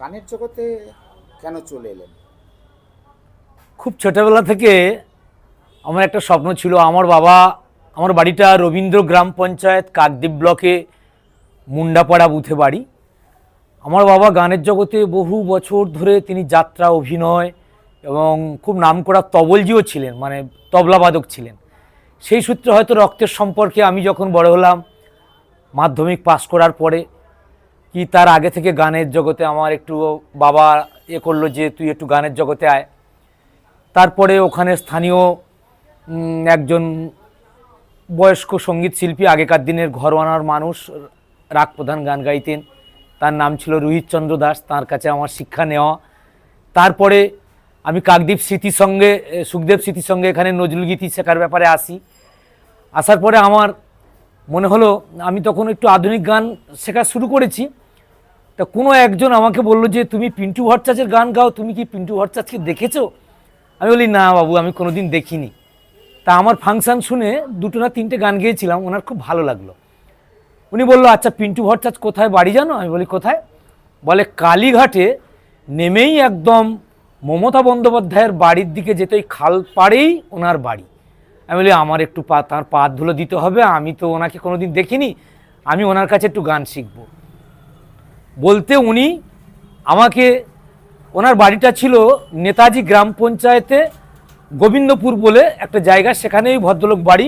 গানের জগতে কেন চলে এলেন? খুব ছোটোবেলা থেকে আমার একটা স্বপ্ন ছিল, আমার বাবা, আমার বাড়িটা রবীন্দ্র গ্রাম পঞ্চায়েত, কাকদ্বীপ ব্লকে মুন্ডাপাড়া বুথে বাড়ি। আমার বাবা গানের জগতে বহু বছর ধরে তিনি যাত্রা, অভিনয় এবং খুব নামকরা তবলজিও ছিলেন মানে তবলাবাদক ছিলেন। সেই সূত্রে হয়তো রক্তের সম্পর্কে আমি যখন বড় হলাম, মাধ্যমিক পাশ করার পরে কি তার আগে থেকে গানের জগতে আমার একটু বাবা এ করল যে তুই একটু গানের জগতে আয়। তারপরে ওখানে স্থানীয় একজন বয়স্ক সংগীত শিল্পী, আগেকার দিনের ঘরোয়ানার মানুষ, রাগ প্রধান গান গাইতেন। তার নাম ছিল রোহিতচন্দ্র দাস, তার কাছে আমার শিক্ষা নেওয়া। তারপরে আমি কাকদ্বীপ স্মৃতির সঙ্গে সুখদেব স্মৃতির সঙ্গে এখানে নজরুল গীতি শেখার ব্যাপারে আসি। আসার পরে আমার মনে হলো, আমি তখন একটু আধুনিক গান শেখা শুরু করেছি। তা কোনো একজন আমাকে বলল যে, তুমি পিন্টু ভট্টাচার্যের গান গাও, তুমি কি পিন্টু ভট্টাচার্যকে দেখেছ? আমি বলি, না বাবু, আমি কোনোদিন দেখিনি। তা আমার ফাংশন শুনে দুটো না তিনটে গান গেয়েছিলাম, ওনার খুব ভালো লাগল। উনি বলল আচ্ছা পিন্টু ভট্টাচার্য কোথায়? বাড়ি জানো? আমি বলি, কোথায়? বলে, কালীঘাটে নেমেই একদম মমতা বন্দ্যোপাধ্যায়ের বাড়ির দিকে যেতে ওই খাল পাড়েই ওনার বাড়ি। আমি বলি, আমার একটু পা, তার পা ধুলো দিতে হবে, আমি তো ওনাকে কোনোদিন দেখিনি, আমি ওনার কাছে একটু গান শিখব। বলতে উনি আমাকে, ওনার বাড়িটা ছিল নেতাজি গ্রাম পঞ্চায়েতে গোবিন্দপুর বলে একটা জায়গা, সেখানেই ভদ্রলোক বাড়ি।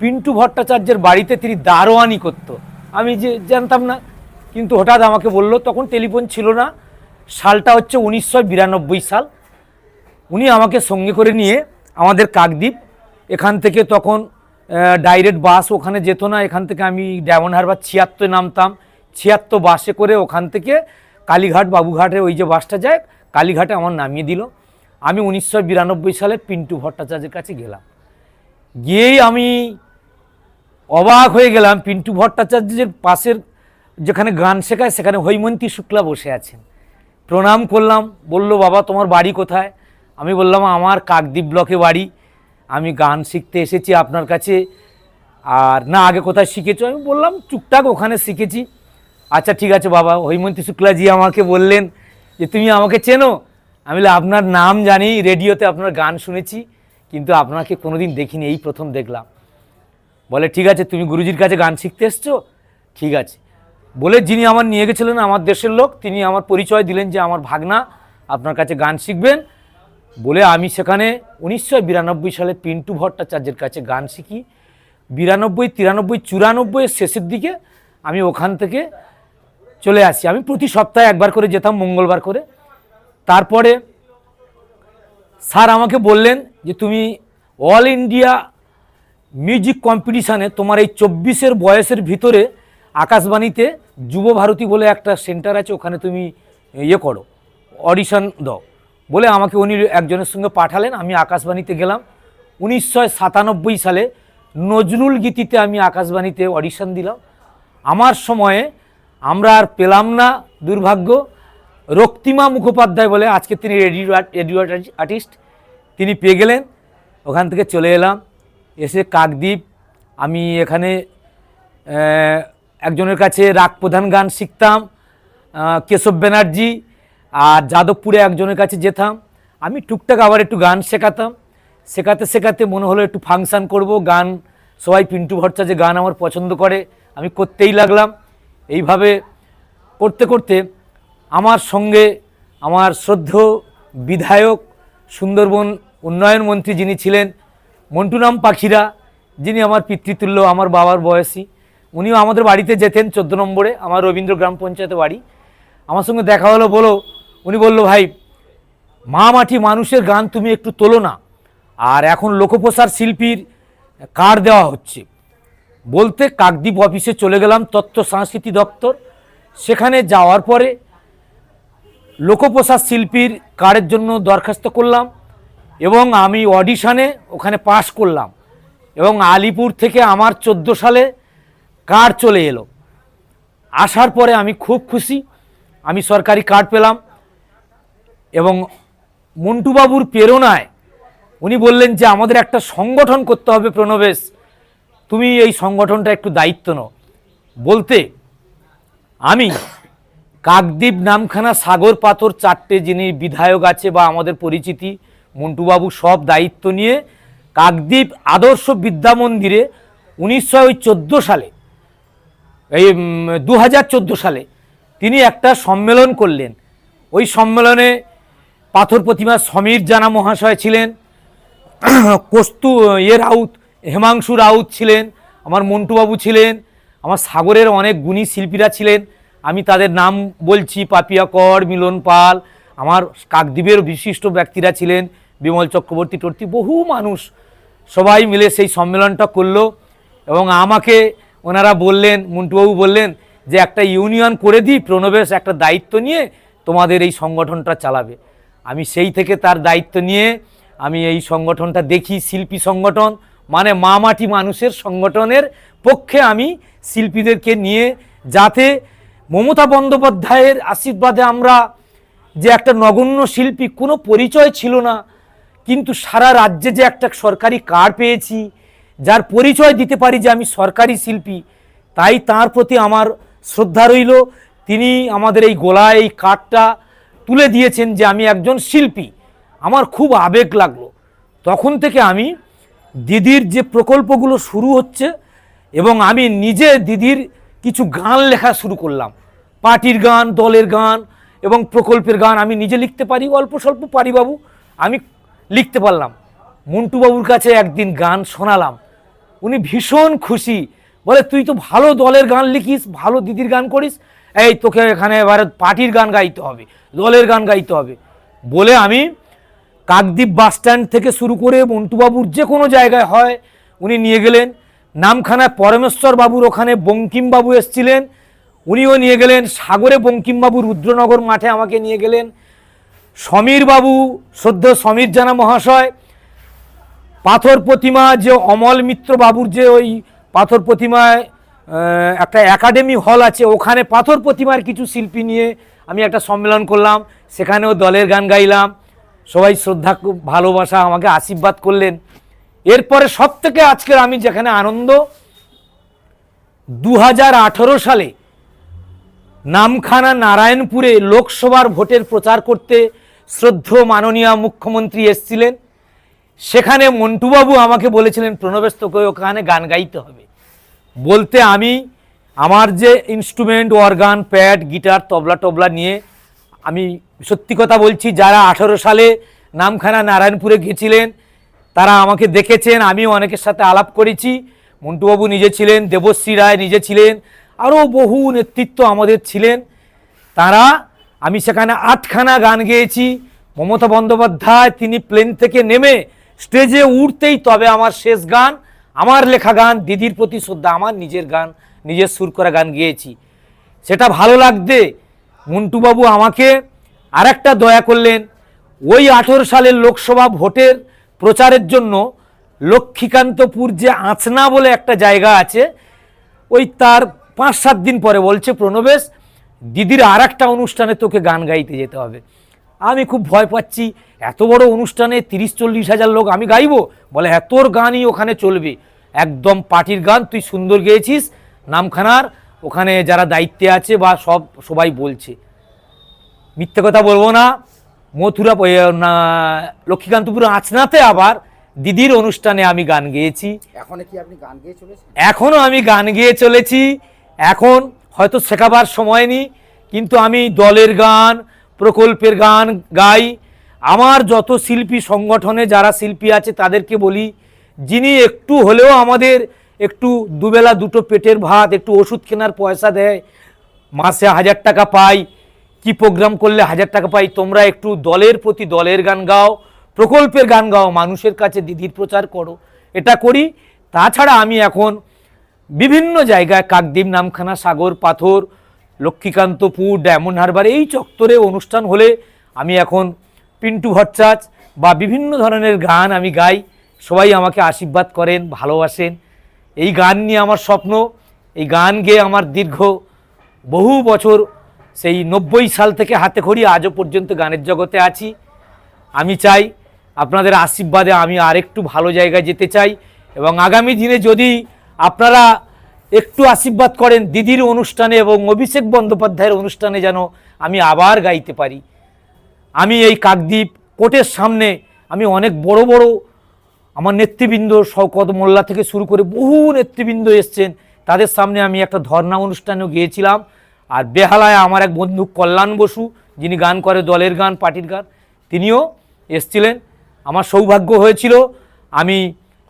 পিন্টু ভট্টাচার্যের বাড়িতে তিনি দারোয়ানি করতো। আমি যে জানতাম না, কিন্তু হঠাৎ আমাকে বলল, তখন টেলিফোন ছিল না। সালটা হচ্ছে উনিশশো বিরানব্বই সাল। উনি আমাকে সঙ্গে করে নিয়ে আমাদের কাকদ্বীপ, এখান থেকে তখন ডাইরেক্ট বাস ওখানে যেত না। এখান থেকে আমি ডায়মন্ড হারবার ছিয়াত্তর নামতাম। ছিয়াত্তর বাসে করে ওখান থেকে কালীঘাট বাবুঘাটে ওই যে বাসটা যায়, কালীঘাটে আমার নামিয়ে দিল। আমি উনিশশো বিরানব্বই সালে পিন্টু ভট্টাচার্যের কাছে গেলাম। গিয়েই আমি অবাক হয়ে গেলাম, পিন্টু ভট্টাচার্যের পাশের যেখানে গান শেখায়, সেখানে হৈমন্তী শুক্লা বসে আছেন। প্রণাম করলাম, বলল, বাবা, তোমার বাড়ি কোথায়? আমি বললাম, আমার কাকদ্বীপ ব্লকে বাড়ি। আমি গান শিখতে এসেছি আপনার কাছে। আর না, আগে কোথায় শিখেছো? আমি বললাম, টুকটাক ওখানে শিখেছি। আচ্ছা ঠিক আছে বাবা হৈমন্তী শুক্লাজি আমাকে বললেন যে, তুমি আমাকে চেনো? আমি আপনার নাম জানি, রেডিওতে আপনার গান শুনেছি, কিন্তু আপনাকে কোনোদিন দেখিনি, এই প্রথম দেখলাম। বলে, ঠিক আছে, তুমি গুরুজির কাছে গান শিখতে এসছো? ঠিক আছে। বলে, যিনি আমার নিয়ে গেছিলেন, আমার দেশের লোক, তিনি আমার পরিচয় দিলেন যে, আমার ভাগনা আপনার কাছে গান শিখবেন। বলে, আমি সেখানে উনিশশো বিরানব্বই সালে পিন্টু ভট্টাচার্যের কাছে গান শিখি। বিরানব্বই, তিরানব্বই, চুরানব্বইয়ের শেষের দিকে আমি ওখান থেকে চলে আসি। আমি প্রতি সপ্তাহে একবার করে যেতাম, মঙ্গলবার করে। তারপরে স্যার আমাকে বললেন যে, তুমি অল ইন্ডিয়া মিউজিক কম্পিটিশানে তোমার এই চব্বিশের বয়সের ভিতরে আকাশবাণীতে যুব ভারতী বলে একটা সেন্টার আছে, ওখানে তুমি ইয়ে করো, অডিশন দাও। বলে আমাকে উনি একজনের সঙ্গে পাঠালেন, আমি আকাশবাণীতে গেলাম। উনিশশো সাতানব্বই সালে নজরুল গীতিতে আমি আকাশবাণীতে অডিশন দিলাম। আমার সময়ে আমরা আর পেলাম না দুর্ভাগ্য। রক্তিমা মুখোপাধ্যায় বলে আজকে তিনি রেডিও রেডিও আর্টিস্ট। তিনি পেয়ে গেলেন, ওখান থেকে চলে এলাম। এসে কাকদ্বীপ, আমি এখানে একজনের কাছে রাগ প্রধান গান শিখতাম কেশব ব্যানার্জি, আর যাদবপুরে একজনের কাছে যেতাম। আমি টুকটাক আবার একটু গান শেখাতাম। শেখাতে শেখাতে মনে হলো একটু ফাংশান করব, গান, সবাই পিন্টু ভট্টা যে গান আমার পছন্দ করে। আমি করতেই লাগলাম। এইভাবে করতে করতে আমার সঙ্গে আমার শ্রদ্ধেয় বিধায়ক সুন্দরবন উন্নয়ন মন্ত্রী যিনি ছিলেন মন্টুরাম পাখিরা, যিনি আমার পিতৃতুল্য, আমার বাবার বয়সী, উনিও আমাদের বাড়িতে যেতেন চোদ্দ নম্বরে, আমার রবীন্দ্র গ্রাম পঞ্চায়েতে বাড়ি। আমার সঙ্গে দেখা হলো বলো, উনি বলল, ভাই, মা মাটি মানুষের গান তুমি একটু তোলো না। আর এখন লোকপ্রসার শিল্পীর কার্ড দেওয়া হচ্ছে। বলতে কাকদ্বীপ অফিসে চলে গেলাম তথ্য সংস্কৃতি দপ্তর। সেখানে যাওয়ার পরে লোকপ্রসাদ শিল্পীর কার্ডের জন্য দরখাস্ত করলাম এবং আমি অডিশানে ওখানে পাশ করলাম এবং আলিপুর থেকে আমার চোদ্দ সালে কার্ড চলে এলো। আসার পরে আমি খুব খুশি, আমি সরকারি কার্ড পেলাম এবং মন্টুবাবুর প্রেরণায় উনি বললেন যে আমাদের একটা সংগঠন করতে হবে প্রণবেশ। তুমি এই সংগঠনটা একটু দায়িত্ব নাও। বলতে, আমি কাকদ্বীপ নামখানা সাগর পাথর চারটে যিনি বিধায়ক আছে বা আমাদের পরিচিতি, মন্টুবাবু সব দায়িত্ব নিয়ে কাকদ্বীপ আদর্শ বিদ্যা মন্দিরে উনিশশো চোদ্দ সালে, এই দু হাজার চোদ্দ সালে তিনি একটা সম্মেলন করলেন। ওই সম্মেলনে পাথর প্রতিমা সমীর জানা মহাশয় ছিলেন, কস্তু ইয়ে রাউত হেমাংশু রাউত ছিলেন, আমার মন্টুবাবু ছিলেন, আমার সাগরের অনেক গুণী শিল্পীরা ছিলেন। আমি তাদের নাম বলছি, পাপিয়া কর, মিলন পাল, আমার কাকদ্বীপের বিশিষ্ট ব্যক্তিরা ছিলেন, বিমল চক্রবর্তী, টর্তি, বহু মানুষ সবাই মিলে সেই সম্মেলনটা করল। এবং আমাকে ওনারা বললেন, মন্টুবাবু বললেন যে, একটা ইউনিয়ন করে দিই প্রণবেশ, একটা দায়িত্ব নিয়ে তোমাদের এই সংগঠনটা চালাবে। আমি সেই থেকে তার দায়িত্ব নিয়ে আমি এই সংগঠনটা দেখি, শিল্পী সংগঠন। মানে মা মাটি মানুষের সংগঠনের পক্ষে আমি শিল্পীদেরকে নিয়ে যাতে মমতা বন্দ্যোপাধ্যায়ের আশীর্বাদে আমরা যে একটা নগণ্য শিল্পী, কোনো পরিচয় ছিল না, কিন্তু সারা রাজ্যে যে একটা সরকারি কার্ড পেয়েছি, যার পরিচয় দিতে পারি যে আমি সরকারি শিল্পী, তাই তার প্রতি আমার শ্রদ্ধা রইল। তিনি আমাদের এই গোলায় এই কার্ডটা তুলে দিয়েছেন যে আমি একজন শিল্পী। আমার খুব আবেগ লাগল। তখন থেকে আমি দিদির যে প্রকল্পগুলো শুরু হচ্ছে এবং আমি নিজে দিদির কিছু গান লেখা শুরু করলাম। পার্টির গান, দলের গান এবং প্রকল্পের গান আমি নিজে লিখতে পারি, অল্প স্বল্প পারি বাবু। আমি লিখতে পারলাম। মন্টুবাবুর কাছে একদিন গান শোনালাম। উনি ভীষণ খুশি। বলে, তুই তো ভালো দলের গান লিখিস, ভালো দিদির গান করিস। এই তোকে এখানে এবারে পার্টির গান গাইতে হবে, দলের গান গাইতে হবে। বলে আমি কাকদ্বীপ বাস স্ট্যান্ড থেকে শুরু করে মন্টুবাবুর যে কোনো জায়গায় হয়, উনি নিয়ে গেলেন। নামখানায় পরমেশ্বর বাবুর ওখানে বঙ্কিমবাবু এসছিলেন। উনিও নিয়ে গেলেন। সাগরে বঙ্কিমবাবু রুদ্রনগর মাঠে আমাকে নিয়ে গেলেন। সমীর বাবু সদ্য সমীর জানা মহাশয়, পাথর প্রতিমা যে অমল মিত্র বাবুর যে ওই পাথর প্রতিমায় একটা একাডেমি হল আছে, ওখানে পাথর প্রতিমার কিছু শিল্পী নিয়ে আমি একটা সম্মেলন করলাম। সেখানেও দলের গান গাইলাম। সবাই শ্রদ্ধা ভালোবাসা, আমাকে আশীর্বাদ করলেন। এরপরে সব থেকে আজকের আমি যেখানে আনন্দ দু হাজার আঠেরো সালে নামখানা নারায়ণপুরে লোকসভার ভোটের প্রচার করতে শ্রদ্ধ মাননীয় মুখ্যমন্ত্রী এসছিলেন। সেখানে মন্টুবাবু আমাকে বলেছিলেন প্রণবেশ তোকে ওখানে গান গাইতে হবে। বলতে আমি আমার যে instrument organ pad guitar tabla টবলা নিয়ে আমি সত্যি কথা বলছি, যারা আঠারো সালে নামখানা নারায়ণপুরে গিয়েছিলেন, তারা আমাকে দেখেছেন, আমিও অনেকের সাথে আলাপ করেছি। মন্টুবাবু নিজে ছিলেন, দেবশ্রী রায় নিজে ছিলেন, আরও বহু নেতৃত্ব আমাদের ছিলেন। তারা, আমি সেখানে আটখানা গান গেয়েছি। মমতা বন্দ্যোপাধ্যায়, তিনি প্লেন থেকে নেমে স্টেজে উঠতেই তবে আমার শেষ গান, আমার লেখা গান, দিদির প্রতি শ্রদ্ধা, আমার নিজের গান, নিজের সুর করা গান গেয়েছি। সেটা ভালো লাগতে মন্টুবাবু আমাকে আরেকটা দয়া করলেন। ওই আঠেরো সালের লোকসভা ভোটের প্রচারের জন্য লক্ষ্মীকান্তপুর যে আঁচনা বলে একটা জায়গা আছে, ওই তার পাঁচ সাত দিন পরে বলছে, প্রণবেশ, দিদির আর একটা অনুষ্ঠানে তোকে গান গাইতে যেতে হবে। আমি খুব ভয় পাচ্ছি, এত বড় অনুষ্ঠানে তিরিশ চল্লিশ হাজার লোক আমি গাইবো? বলে হ্যাঁ তোর গানই ওখানে চলবে। একদম পার্টির গান, তুই সুন্দর গেয়েছিস, নামখানার ওখানে যারা দায়িত্বে আছে বা সব সবাই বলছে। মিথ্যে কথা বলব না। মথুরা লক্ষ্মীকান্তপুর আচনাতে আবার দিদির অনুষ্ঠানে আমি গান গেয়েছি। এখন কি আপনি গান গেয়ে চলেছেন? এখনও আমি গান গেয়ে চলেছি। এখন হয়তো শেখাবার সময় নেই কিন্তু আমি দলের গান প্রকল্পের গান গাই। আমার যত শিল্পী সংগঠনে যারা শিল্পী আছে তাদেরকে বলি যিনি একটু হলেও আমাদের একটু দুবেলা দুটো পেটের ভাত, একটু ওষুধ কেনার পয়সা দেয়, মাসে হাজার টাকা পাই। কি প্রোগ্রাম করলে হাজার টাকা পাই? তোমরা একটু দলের প্রতি দলের গান গাও, প্রকল্পের গান গাও, মানুষের কাছে দিদির প্রচার করো। এটা করি। তাছাড়া আমি এখন বিভিন্ন জায়গায় কাকদ্বীপ, নামখানা, সাগর, পাথর, লক্ষ্মীকান্তপুর, ডায়মন্ড হারবার এই চত্বরে অনুষ্ঠান হলে আমি এখন পিন্টু ভট্টাচ বা বিভিন্ন ধরনের গান আমি গাই। সবাই আমাকে আশীর্বাদ করেন, ভালোবাসেন। এই গান নিয়ে আমার স্বপ্ন, এই গান গেয়ে আমার দীর্ঘ বহু বছর, সেই নব্বই সাল থেকে হাতে খড়ি, আজও পর্যন্ত গানের জগতে আছি। আমি চাই আপনাদের আশীর্বাদে আমি আরেকটু ভালো জায়গায় যেতে চাই এবং আগামী দিনে যদি আপনারা একটু আশীর্বাদ করেন দিদির অনুষ্ঠানে এবং অভিষেক বন্দ্যোপাধ্যায়ের অনুষ্ঠানে যেন আমি আবার গাইতে পারি। আমি এই কাকদ্বীপ কোর্টের সামনে, আমি অনেক বড় বড় আমার নেতৃবৃন্দ শওকত মোল্লা থেকে শুরু করে বহু নেতৃবৃন্দ এসছেন। তাদের সামনে আমি একটা ধর্ণা অনুষ্ঠানেও গিয়েছিলাম। আর বেহালায় আমার এক বন্ধু কল্যাণ বসু, যিনি গান করে দলের গান, পার্টির গান, তিনিও এসছিলেন। আমার সৌভাগ্য হয়েছিল, আমি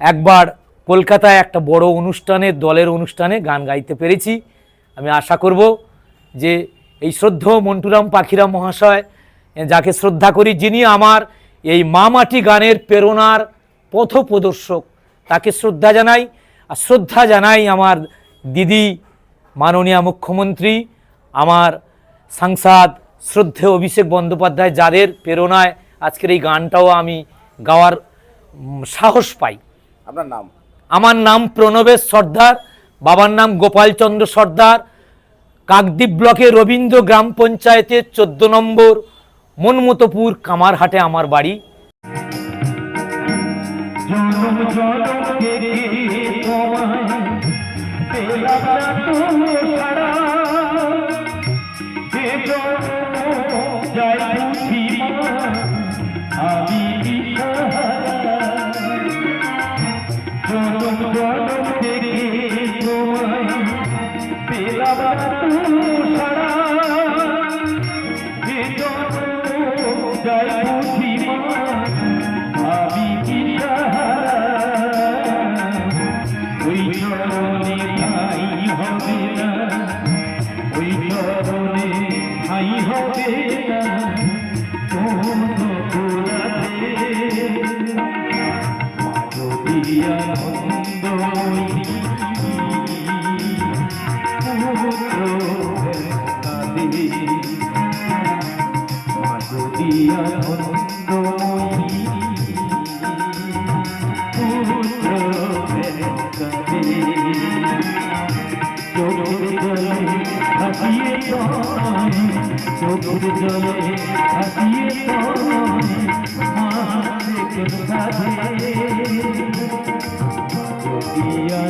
একবার কলকাতায় একটা বড় অনুষ্ঠানে, দলের অনুষ্ঠানে গান গাইতে পেরেছি। আমি আশা করব যে এই শ্রদ্ধ মন্টুরাম পাখিরাম মহাশয়, যাকে শ্রদ্ধা করি, যিনি আমার এই মামাটি গানের প্রেরণার পথপ্রদর্শক। তাকে শ্রদ্ধা জানাই। আর শ্রদ্ধা জানাই আমার দিদি মাননীয় মুখ্যমন্ত্রী আমার সাংসদ শ্রদ্ধেয় অভিষেক বন্দ্যোপাধ্যায় যাদের প্রেরণায় আজকের এই গানটাও আমি গাওয়ার সাহস পাই। আপনার নাম? আমার নাম প্রণবেশ সর্দার বাবার নাম গোপালচন্দ্র সর্দার। কাকদ্বীপ ব্লকে রবীন্দ্র গ্রাম পঞ্চায়েতের চোদ্দ নম্বর মনমতপুর কামারহাটে আমার বাড়ি। তোমায় পেলাম না তুমি চোখের জলে মাকে সাধে দিয়া